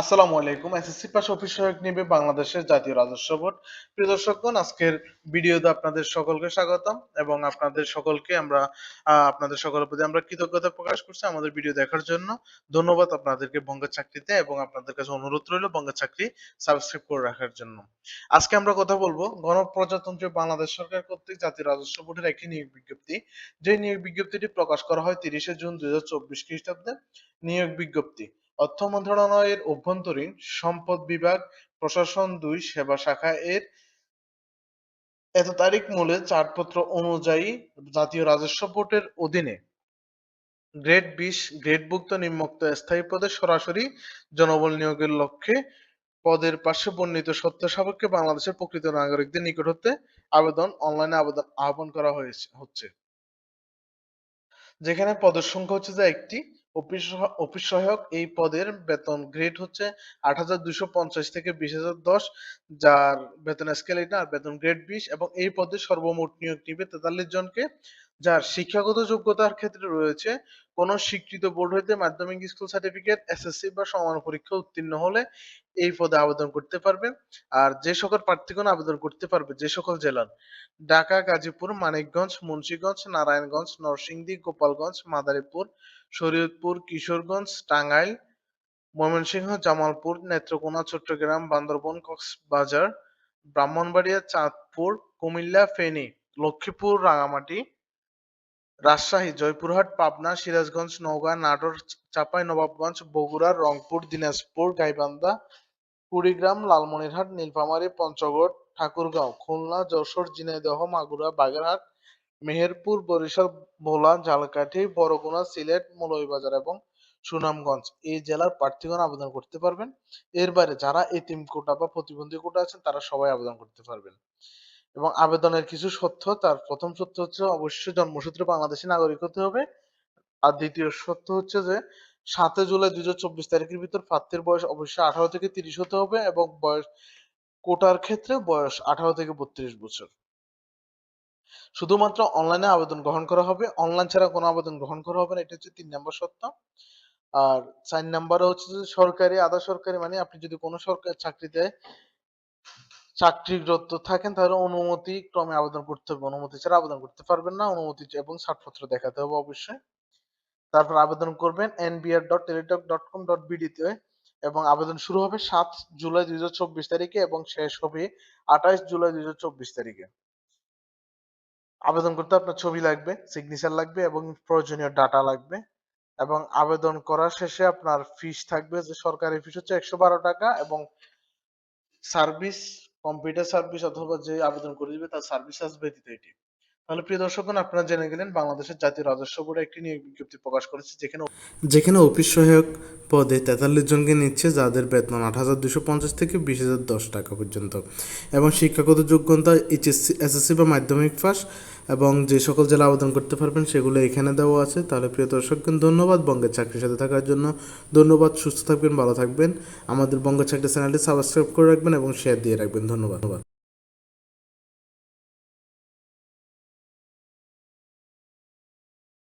আসসালামু আলাইকুম। SSC pass office সহায়ক নিবে বাংলাদেশের জাতীয় রাজস্ব বোর্ড। প্রিয় দর্শকগণ, আজকের ভিডিওতে আপনাদের সকলকে স্বাগতম এবং আপনাদের সকলকে আমরা আপনাদের সকলের প্রতি আমরা কৃতজ্ঞতা প্রকাশ করছি আমাদের ভিডিও দেখার জন্য। ধন্যবাদ আপনাদেরকে বঙ্গের চাকরিতে এবং আপনাদের কাছে অনুরোধ রইল বঙ্গের চাকরি সাবস্ক্রাইব করে রাখার জন্য। আজকে আমরা কথা বলব গণপ্রজাতন্ত্রী বাংলাদেশ সরকার কর্তৃক জাতীয় রাজস্ব বোর্ডের একটি নিয়োগ বিজ্ঞপ্তি। যে নিয়োগ বিজ্ঞপ্তিটি প্রকাশ করা হয় তিরিশে জুন দুই হাজার চব্বিশ খ্রিস্টাব্দে নিয়োগ বিজ্ঞপ্তি। অর্থ মন্ত্রণালয়ের অভ্যন্তরীণ সম্পদ বিভাগ, প্রশাসন দুই, সেবা শাখা এর এত তারিখ মূলে চারপত্র অনুযায়ী জাতীয় রাজস্ব বোর্ডের অধীনে গ্রেড বিশ, গ্রেডভুক্ত নিম্নোক্ত স্থায়ী পদে সরাসরি জনবল নিয়োগের লক্ষ্যে পদের পাশে বর্ণিত সত্য সাপেক্ষে বাংলাদেশের প্রকৃত নাগরিকদের নিকট হতে আবেদন, অনলাইনে আবেদন আহ্বান করা হয়েছে, হচ্ছে। যেখানে পদের সংখ্যা হচ্ছে যে একটি। অফিস সহ- অফিস সহায়ক এই পদের বেতন গ্রেড হচ্ছে আট হাজার দুশো পঞ্চাশ থেকে বিশ হাজার দশ, যার বেতন স্কেল এটা আর বেতন গ্রেড বিশ, এবং এই পদে সর্বমোট নিয়োগ নিবে তেতাল্লিশ জনকে, যার শিক্ষাগত যোগ্যতার ক্ষেত্রে রয়েছে কোন স্বীকৃত বোর্ড হইতে মাধ্যমিক স্কুল সার্টিফিকেট এসএসসি বা সমান পরীক্ষা উত্তীর্ণ হলে এই পদে আবেদন করতে পারবে। আর যে সকল প্রার্থীগণ আবেদন করতে পারবে, যে সকল জেলার ঢাকা, গাজীপুর, মানিকগঞ্জ, মুন্সিগঞ্জ, নারায়ণগঞ্জ, নরসিংদী, গোপালগঞ্জ, মাদারীপুর শরীয়তপুর, কিশোরগঞ্জ, টাঙ্গাইল, ময়মনসিংহ, জামালপুর, নেত্রকোনা, চট্টগ্রাম, বান্দরবন, কক্সবাজার, ব্রাহ্মণবাড়িয়া, চাঁদপুর, কুমিল্লা, ফেনী, লক্ষ্মীপুর, রাঙামাটি, রাজশাহী, জয়পুরহাট, পাবনা, সিরাজগঞ্জ, নওগাঁ, নাটোর, চাঁপাই, নবাবগঞ্জ, বগুড়া, রংপুর, দিনাজপুর, গাইবান্ধা, কুড়িগ্রাম, লালমনিরহাট, নীলফামারী, পঞ্চগড়, ঠাকুরগাঁও, খুলনা, যশোর, ঝিনাইদহ, মাগুরা, বাগেরহাট মেহেরপুর, বরিশাল ভোলা ঝালকাঠি, বরগুনা, সিলেট, মৌলভীবাজার এবং সুনামগঞ্জ। এই জেলার প্রার্থীগণ আবেদন করতে পারবেন। এর বাইরে যারা এতিম কোটা বা প্রতিবন্ধী কোটা আছেন, তারা সবাই আবেদন করতে পারবেন। এবং আবেদনের কিছু সত্য, তার প্রথম সত্য হচ্ছে অবশ্যই জন্মসূত্রে বাংলাদেশী নাগরিক হতে হবে। আর দ্বিতীয় সত্য হচ্ছে যে সাতই জুলাই দুই হাজার চব্বিশ তারিখের ভিতর প্রার্থীর বয়স অবশ্যই আঠারো থেকে তিরিশ হতে হবে এবং বয়স কোটার ক্ষেত্রে বয়স আঠারো থেকে বত্রিশ বছর। শুধুমাত্র অনলাইনে আবেদন গ্রহণ করা হবে। অনলাইন ছাড়া কোনো আবেদন গ্রহণ করা হবে না। এটা হচ্ছে তিন নম্বর সত্য। আর চার নাম্বার হচ্ছে যে সরকারি, আধা সরকারি মানে আপনি যদি কোনো সরকারি চাকরিতে চাকরিরত থাকেন, তাহলে অনুমতি ক্রমে আবেদন করতে হবে। অনুমতি ছাড়া আবেদন করতে পারবেন না। অনুমতি এবং ছাড়পত্র দেখাতে হবে অবশ্যই। তারপর আবেদন করবেন nbr dot Teletalk dot com dot বিডিতে এবং আবেদন শুরু হবে সাত জুলাই দুই হাজার চব্বিশ তারিখে এবং শেষ হবে আঠাশ জুলাই দুই হাজার চব্বিশ তারিখে। আবেদন করতে আপনার ছবি লাগবে সিগনেচার লাগবে এবং প্রয়োজনীয় ডাটা লাগবে এবং আবেদন করার শেষে আপনার ফিস থাকবে যে সরকারি ফিস হচ্ছে একশো বারো টাকা এবং সার্ভিস কম্পিউটার সার্ভিস অথবা যে আবেদন করে দিবে তার সার্ভিস চার্জ ব্যতীত এটি তাহলে প্রিয় দর্শকগণ আপনারা জেনে গেলেন বাংলাদেশের জাতীয় রাজস্ব বোর্ড একটি নিয়োগ বিজ্ঞপ্তি প্রকাশ করেছে যেখানে যেখানে অফিস সহায়ক পদে তেতাল্লিশ জনকে নিচ্ছে, যাদের বেতন আট হাজার দুশো পঞ্চাশ থেকে বিশ হাজার দশ টাকা পর্যন্ত। এবং শিক্ষাগত যোগ্যতা, এইচএসসি, এসএসসি বা মাধ্যমিক পাস এবং যে সকল জেলা আবেদন করতে পারবেন সেগুলো এখানে দেওয়া আছে। তাহলে প্রিয় দর্শকগণ ধন্যবাদ। বঙ্গের চাকরির সাথে থাকার জন্য ধন্যবাদ। সুস্থ থাকবেন, ভালো থাকবেন। আমাদের বঙ্গের চাকরি চ্যানেলটি সাবস্ক্রাইব করে রাখবেন এবং শেয়ার দিয়ে রাখবেন। ধন্যবাদ।